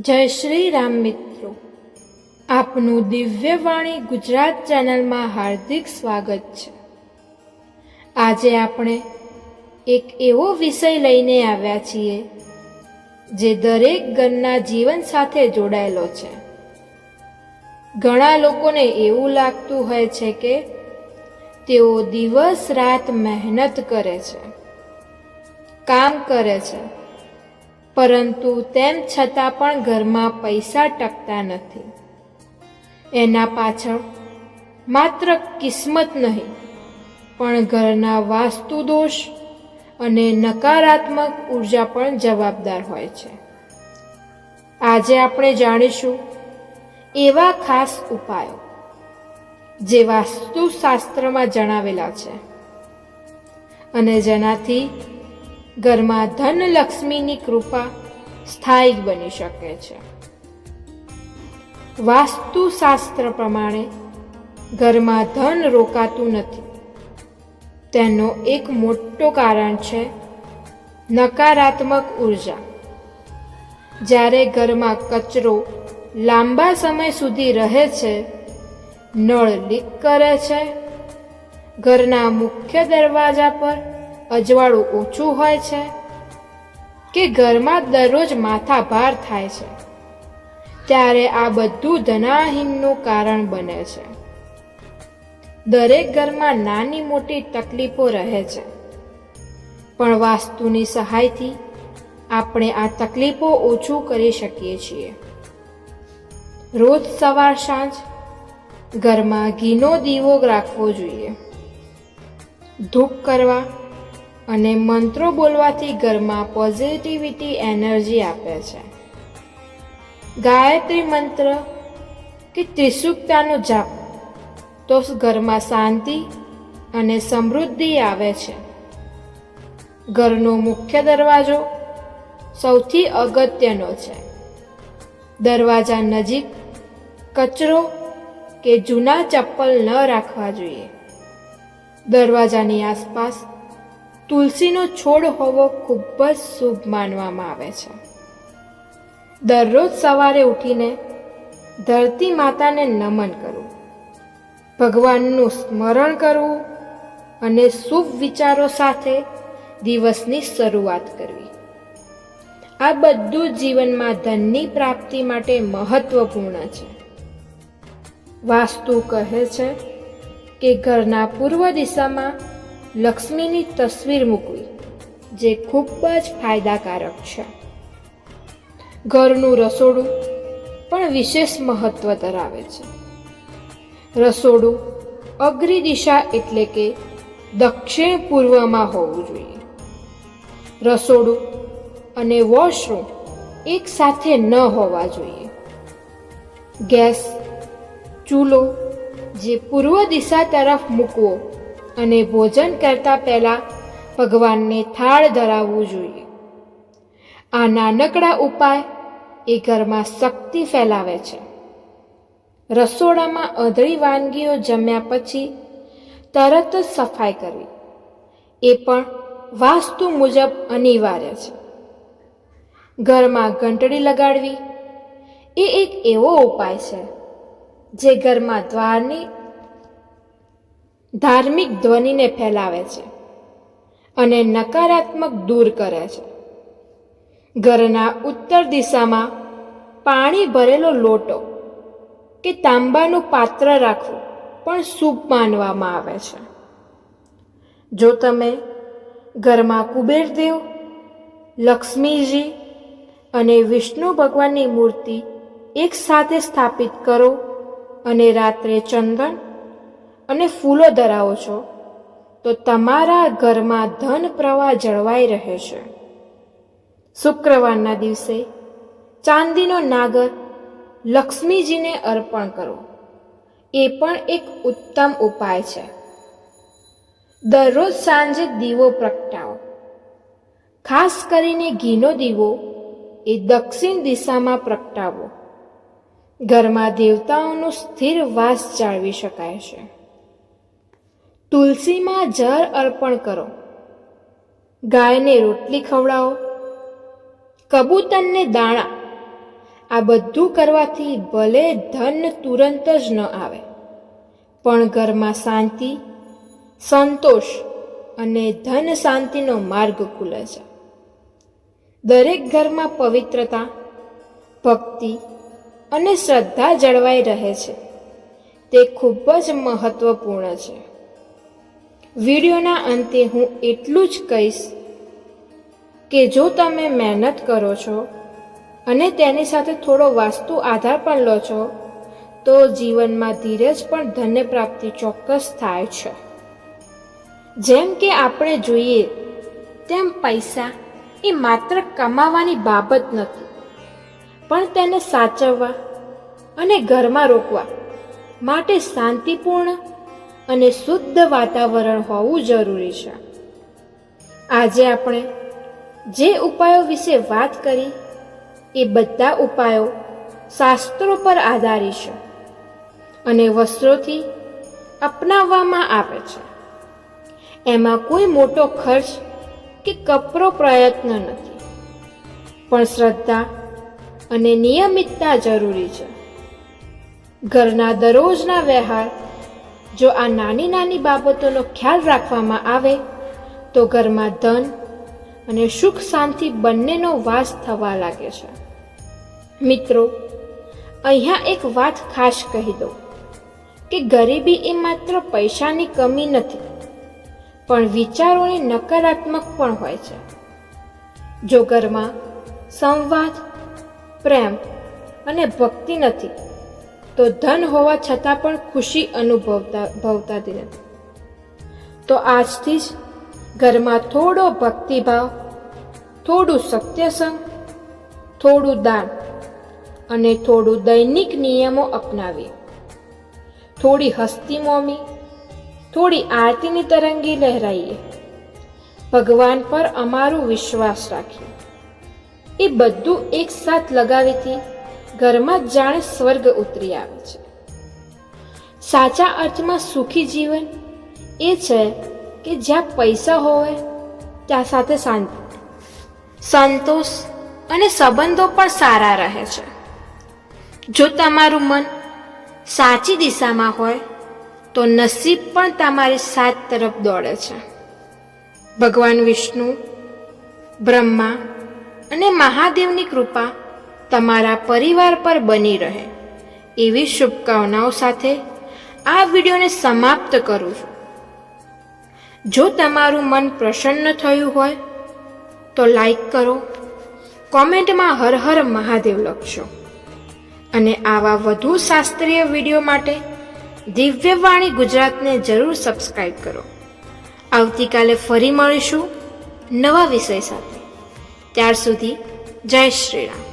જય શ્રી રામ મિત્રો. આપનું દિવ્યવાણી ગુજરાત ચેનલમાં હાર્દિક સ્વાગત છે. આજે આપણે એક એવો વિષય લઈને આવ્યા છીએ, જે દરેક ઘરના જીવન સાથે જોડાયેલો છે. ઘણા લોકોને એવું લાગતું હોય છે કે તેઓ દિવસ રાત મહેનત કરે છે, કામ કરે છે પરંતુ તેમ છતાં પણ ઘરમાં પૈસા ટકતા નથી. એના પાછળ માત્ર કિસ્મત નહીં, પણ ઘરના વાસ્તુ દોષ અને નકારાત્મક ઊર્જા પણ જવાબદાર હોય છે. આજે આપણે જાણીશું એવા ખાસ ઉપાયો, જે વાસ્તુશાસ્ત્રમાં જણાવેલા છે. અને જેનાથી ઘરમાં ધનલક્ષ્મીની કૃપા સ્થાયી બની શકે છે. વાસ્તુશાસ્ત્ર પ્રમાણે ઘરમાં ધન રોકાતું નથી. તેનો એક મોટો કારણ છે નકારાત્મક ઊર્જા. જ્યારે ઘરમાં કચરો લાંબા સમય સુધી રહે છે, નળ લીક કરે છે, ઘરના મુખ્ય દરવાજા પર અજવાળું ઓછું હોય છે કે ઘરમાં દરરોજ માથાભાર થાય છે? ત્યારે આ બધું ધનાહીનનું કારણ બને છે. દરેક ઘરમાં નાની મોટી તકલીફો રહે છે. પણ વાસ્તુની સહાયથી આપણે આ તકલીફો ઓછું કરી શકીએ છીએ. રોજ સવાર સાંજ ઘરમાં ઘીનો દીવો રાખવો જોઈએ. ધૂપ કરવા અને મંત્રો બોલવાથી ઘરમાં પોઝિટિવિટી એનર્જી આપે છે. ગાયત્રી મંત્ર કે ત્રિસુક્તાનો જાપ તો ઘરમાં શાંતિ અને સમૃદ્ધિ આવે છે. ઘરનો મુખ્ય દરવાજો સૌથી અગત્યનો છે. દરવાજા નજીક કચરો કે જૂના ચપ્પલ ન રાખવા જોઈએ. દરવાજાની આસપાસ તુલસીનો છોડ હોવો ખૂબ જ શુભ માનવામાં આવે છે. દરરોજ સવારે ઉઠીને ધરતી માતાને નમન કરવું, ભગવાનનું સ્મરણ કરવું અને શુભ વિચારો સાથે દિવસની શરૂઆત કરવી. આ બધું જીવનમાં ધનની પ્રાપ્તિ માટે મહત્વપૂર્ણ છે. વાસ્તુ કહે છે કે ઘરના પૂર્વ દિશામાં લક્ષ્મીની તસવીર મૂકવી, જે ખૂબ જ ફાયદાકારક છે. ઘરનું રસોડું પણ વિશેષ મહત્વ ધરાવે છે. રસોડું અગ્રી દિશા એટલે કે દક્ષિણ પૂર્વમાં હોવું જોઈએ. રસોડું અને વોશરૂમ એક સાથે ન હોવા જોઈએ. ગેસ, ચૂલો જે પૂર્વ દિશા તરફ મૂકવો અને ભોજન કરતા પહેલા ભગવાનને થાળ ધરાવવું જોઈએ. આ નાનકડા ઉપાય એ ઘરમાં શક્તિ ફેલાવે છે. રસોડામાં અધળી વાનગીઓ જમ્યા પછી તરત જ સફાઈ કરવી. એ પણ વાસ્તુ મુજબ અનિવાર્ય છે. ઘરમાં ઘંટડી લગાડવી એ એક એવો ઉપાય છે, જે ઘરમાં દ્વારની ધાર્મિક ધ્વનિને ફેલાવે છે અને નકારાત્મક દૂર કરે છે. ઘરના ઉત્તર દિશામાં પાણી ભરેલો લોટો કે તાંબાનું પાત્ર રાખવું પણ શુભ માનવામાં આવે છે. જો તમે ઘરમાં કુબેરદેવ, લક્ષ્મીજી અને વિષ્ણુ ભગવાનની મૂર્તિ એકસાથે સ્થાપિત કરો અને રાત્રે ચંદન અને ફૂલો ધરાવો છો, તો તમારા ઘરમાં ધન પ્રવાહ જળવાઈ રહે છે. શુક્રવારના દિવસે ચાંદીનો નાગર લક્ષ્મીજીને અર્પણ કરો. એ પણ એક ઉત્તમ ઉપાય છે. દરરોજ સાંજે દીવો પ્રગટાવો. ખાસ કરીને ઘીનો દીવો એ દક્ષિણ દિશામાં પ્રગટાવો. ઘરમાં દેવતાઓનું સ્થિર વાસ જાળવી શકાય છે. તુલસીમાં જળ અર્પણ કરો. ગાયને રોટલી ખવડાવો. કબૂતરને દાણા. આ બધું કરવાથી ભલે ધન તુરંત જ ન આવે, પણ ઘરમાં શાંતિ, સંતોષ અને ધન શાંતિનો માર્ગ ખુલે છે. દરેક ઘરમાં પવિત્રતા, ભક્તિ અને શ્રદ્ધા જળવાઈ રહે છે. તે ખૂબ જ મહત્વપૂર્ણ છે. વિડીયોના અંતે હું એટલું જ કહીશ કે જો તમે મહેનત કરો છો અને તેની સાથે થોડો વાસ્તુ આધાર પણ લો છો, તો જીવનમાં ધીરજ પણ ધન્ય પ્રાપ્તિ ચોક્કસ થાય છે. જેમ કે આપણે જોઈએ, તેમ પૈસા એ માત્ર કમાવાની બાબત નથી, પણ તેને સાચવવા અને ઘરમાં રોકવા માટે શાંતિપૂર્ણ અને શુદ્ધ વાતાવરણ હોવું જરૂરી છે. આજે આપણે જે ઉપાયો વિશે વાત કરી, એ બધા ઉપાયો શાસ્ત્રો પર આધારિત છે અને વસ્ત્રોથી અપનાવવામાં આવે છે. એમાં કોઈ મોટો ખર્ચ કે કપરો પ્રયત્ન નથી. પણ શ્રદ્ધા અને નિયમિતતા જરૂરી છે. ઘરના દરરોજના વ્યવહાર જો આ નાની નાની બાબતોનો ખ્યાલ રાખવામાં આવે, તો ઘરમાં ધન અને સુખ શાંતિ બંનેનો વાસ થવા લાગે છે. મિત્રો, અહીંયા એક વાત ખાસ કહી દઉં કે ગરીબી એ માત્ર પૈસાની કમી નથી, પણ વિચારોની નકારાત્મક પણ હોય છે. જો ઘરમાં સંવાદ, પ્રેમ અને ભક્તિ નથી તો ધન હોવા છતાં પણ ખુશી અનુભવતા, ભવતાતી નથી. તો આજથી જ ઘરમાં થોડો ભક્તિભાવ, થોડું સત્યસંગ, થોડું દાન અને થોડું દૈનિક નિયમો અપનાવીએ. થોડી હસ્તી મોમી, થોડી આરતીની તરંગી લહેરાઈએ. ભગવાન પર અમારો વિશ્વાસ રાખીએ. એ બધું એક સાથ લગાવીથી ઘરમાં જાણે સ્વર્ગ ઉતરી આવે છે. સાચા અર્થમાં સુખી જીવન એ છે કે જ્યાં પૈસા હોય, ત્યાં સાથે શાંતિ. સંતોષ અને સંબંધો પણ સારા રહે છે. જો તમારું મન સાચી દિશામાં હોય, તો નસીબ પણ તમારી સાથ તરફ દોડે છે. ભગવાન વિષ્ણુ, બ્રહ્મા અને મહાદેવની કૃપા તમારા પરિવાર પર બની રહે. એવી શુભકામનાઓ સાથે આ વિડીયોને સમાપ્ત કરું છું. જો તમારું મન પ્રસન્ન થયું હોય, તો લાઈક કરો, કોમેન્ટમાં હર હર મહાદેવ લખશો અને આવા વધુ શાસ્ત્રીય વીડિયો માટે દિવ્યવાણી ગુજરાતને જરૂર સબસ્ક્રાઈબ કરો. આવતીકાલે ફરી મળીશું નવા વિષય સાથે. ત્યાર સુધી જય શ્રી રામ.